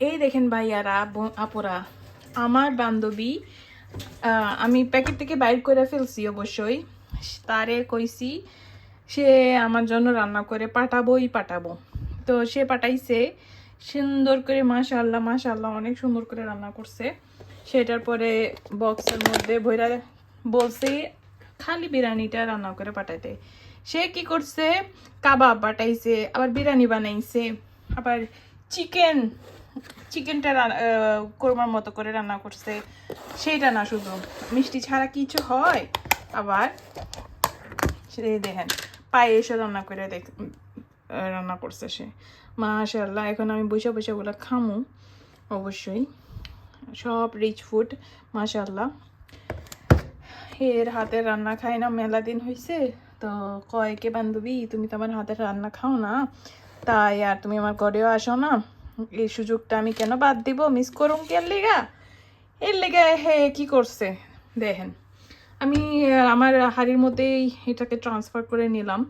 এই দেখেন ভাইয়ারা আপুরা, আমার বান্ধবী আমি প্যাকেট থেকে বাইর করে ফেলছি অবশ্যই। তারে কইছি, সে আমার জন্য রান্না করে পাঠাবোই পাঠাবো। তো সে পাঠাইছে, সুন্দর করে মাশাল্লাহ মাশাল্লাহ অনেক সুন্দর করে রান্না করছে। সেটার পরে বক্সের মধ্যে ভৈরা বলছে, খালি বিরিয়ানিটা রান্না করে পাঠাইতে। সে কি করছে, কাবাব পাঠাইছে আবার বিরিয়ানি বানাইছে, আবার চিকেন চিকেনটা কোরমার মতো করে রান্না করছে। সেইটা না শুধু। মিষ্টি ছাড়া কিছু হয়, আবার সেই দেখেন, পায়েসও রান্না করে দেখ রান্না করছে সে। মাশাল্লাহ এখন আমি বসে বসে ওগুলো খামু, অবশ্যই। সব রিচ ফুড মাশাল্লাহ এর হাতের রান্না খাই না, মেলা দিন হয়েছে তো কয় কে বান্ধবী, তুমি তো আমার হাতের রান্না খাও না। তাই আর তুমি আমার ঘরেও আসো না। এই সুযোগটা আমি কেন বাদ দিব? মিস করুম কে লেগা? এর লেগে হে, কি করছে? দেখেন, আমি আমার হাড়ির মধ্যেই এটাকে ট্রান্সফার করে নিলাম।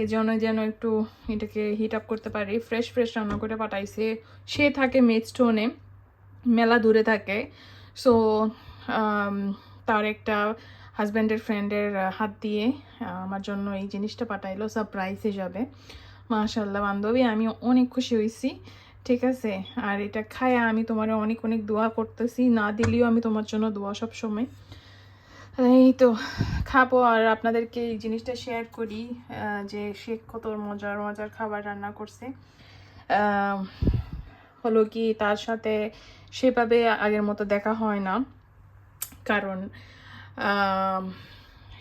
এই জন্য যেন একটু এটাকে হিট আপ করতে পারি। ফ্রেশ ফ্রেশ রান্না করে পাঠাইছে। সে থাকে মেডস্টোনে মেলা দূরে থাকে। সো তার একটা হাজব্যান্ডের ফ্রেন্ডের হাত দিয়ে আমার জন্য এই জিনিসটা পাঠাইলো। সারপ্রাইজ হিসাবে। মাশাল্লাহ বান্ধবী, আমি অনেক খুশি হয়েছি ঠিক আছে? আর এটা খায়া আমি তোমার অনেক অনেক দোয়া করতেছি। না দিলেও আমি তোমার জন্য দোয়া সব সময়। এই তো, খাব আর আপনাদেরকে এই জিনিসটা শেয়ার করি যে সে কত মজার মজার খাবার রান্না করছে। হলো কি, তার সাথে সেভাবে আগের মতো দেখা হয় না। কারণ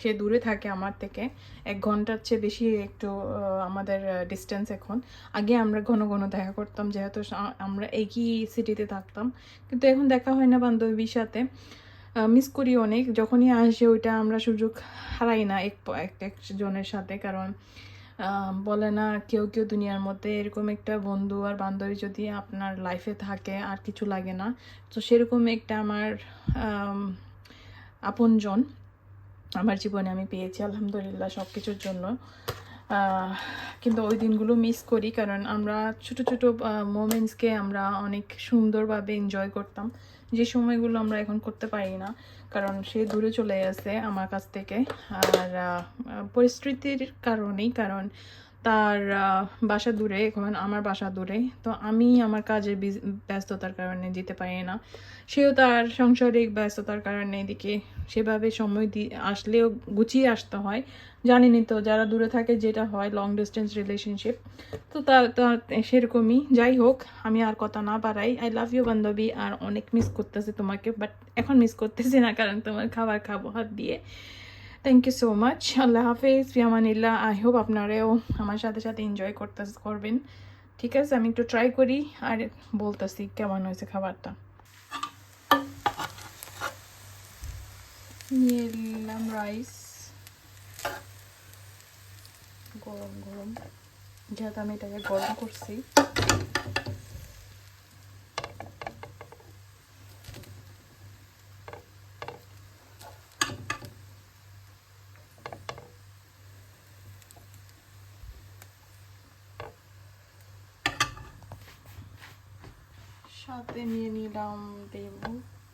সে দূরে থাকে আমার থেকে। এক ঘণ্টার চেয়ে বেশি একটু আমাদের ডিস্টেন্স এখন। আগে আমরা ঘন ঘন দেখা করতাম যেহেতু আমরা একই সিটিতে থাকতাম। কিন্তু এখন দেখা হয় না বান্ধবীর সাথে। মিস করি অনেক। যখনই আসে ওইটা আমরা সুযোগ হারাই না এক এক একজনের সাথে। কারণ বলে না কেউ কেউ দুনিয়ার মধ্যে এরকম একটা বন্ধু আর বান্ধবী যদি আপনার লাইফে থাকে আর কিছু লাগে না। তো সেরকম একটা আমার আম, আপনজন। আমার জীবনে আমি পেয়েছি, আলহামদুলিল্লাহ সব কিছুর জন্য কিন্তু ওই দিনগুলো মিস করি, কারণ আমরা ছোট ছোট মোমেন্টসকে আমরা অনেক সুন্দরভাবে এনজয় করতাম। যে সময়গুলো আমরা এখন করতে পারি না, কারণ সে দূরে চলে গেছে আমার কাছ থেকে। আর পরিস্থিতির কারণেই, কারণ তার বাসা দূরে, এখন আমার বাসা দূরে, তো আমি আমার কাজের ব্যস্ততার কারণে যেতে পারি না। সেও তার সাংসারিক ব্যস্ততার কারণে এদিকে সেভাবে সময় দিয়ে আসলেও গুছিয়ে আসতে হয়। জানিনি তো, যারা দূরে থাকে, যেটা হয় লং ডিস্টেন্স রিলেশনশিপ তো তা তা সেরকমই। যাই হোক, আমি আর কথা না পারাই আই লাভ ইউ বান্ধবী, আর অনেক মিস করতেছি তোমাকে বাট এখন মিস করতেছি না, কারণ তোমার খাবার খাব হাত দিয়ে। থ্যাংক ইউ সো মাচ আল্লাহ হাফেজ ফিয়ামানিল্লাহ আই হোপ আপনারাও আমার সাথে সাথে এনজয় করতে করবেন। ঠিক আছে, আমি একটু ট্রাই করি আর বলতেছি কেমন হয়েছে খাবারটা। নিয়ে নিলাম রাইস গরম গরম। যেহেতু আমি এটাকে গরম করছি। সাথে নিয়ে নিলাম লেবু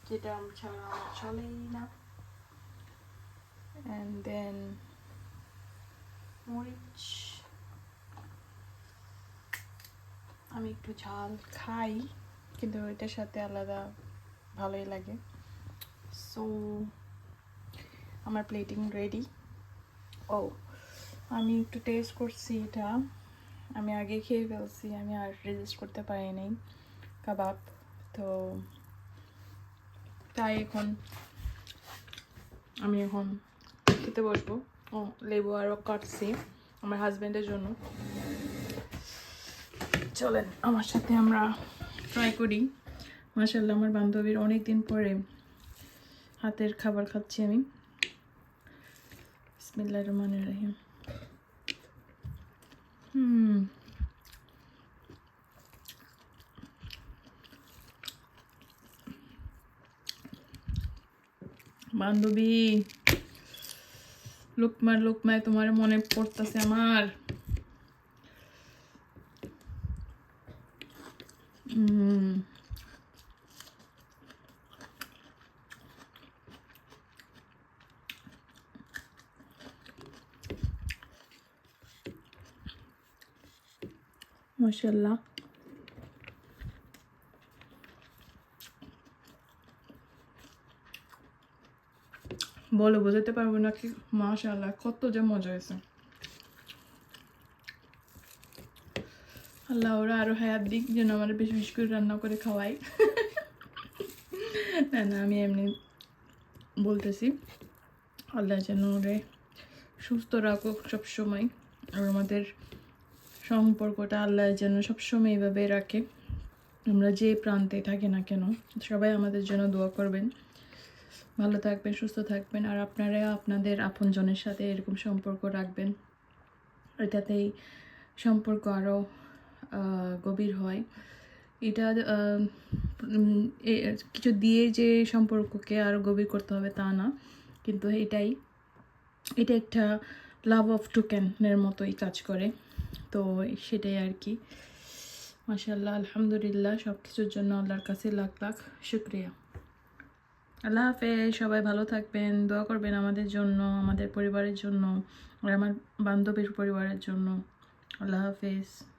যেটা আমার ছাড়া আমার চলেই না। And then মরিচ। আমি একটু ঝাল খাই, কিন্তু এটার সাথে আলাদা ভালোই লাগে। সো আমার প্লেটিং রেডি ও, আমি একটু টেস্ট করছি এটা। আমি আগে খেয়ে ফেলছি, আমি আর রেজিস্ট করতে পারি নাই কাবাব, তো তাই এখন আমি এখন খেতে বসবো। ও, লেবু আরও কাটছি আমার হাজব্যান্ডের জন্য। চলেন, আমার সাথে আমরা ট্রাই করি। মাসাল্লাহ আমার বান্ধবীর অনেক দিন পরে হাতের খাবার খাচ্ছি আমি। বিসমিল্লাহ রহমান রহিম। হুম। বান্ধবী লোকমার লোকমায় তোমার মনে পড়তেছে আমার মাসাল্লাহ বলে, বোঝাতে পারব না কি? মাশাল্লাহ কত যে মজা হয়েছে। আল্লাহ, ওরা আরও হায়াত দিক যেন আমার বেশি বেশি করে রান্না করে খাওয়াই না না, আমি এমনি বলতেছি, আল্লাহ যেন ওরে সুস্থ রাখুক সবসময়, আর আমাদের সম্পর্কটা আল্লাহ যেন সবসময় এইভাবে রাখে। আমরা যে প্রান্তে থাকি না কেন, সবাই আমাদের জন্য দোয়া করবেন। ভালো থাকবেন, সুস্থ থাকবেন আর আপনারা আপনাদের আপনজনের সাথে এরকম সম্পর্ক রাখবেন। এটাতেই সম্পর্ক আরও গভীর হয়। এটা কিছু দিয়ে যে সম্পর্ককে আরও গভীর করতে হবে তা না। কিন্তু এটাই, এটা একটা লাভ অফ টুকেনের মতোই কাজ করে। তো সেটাই আর কি। মাশাল্লাহ আলহামদুলিল্লাহ সব কিছুর জন্য আল্লাহর কাছে লাখ লাখ শুক্রিয়া। আল্লাহ হাফেজ, সবাই ভালো থাকবেন, দোয়া করবেন আমাদের জন্য, আমাদের পরিবারের জন্য আর আমার বান্ধবীর পরিবারের জন্য। আল্লাহ হাফেজ।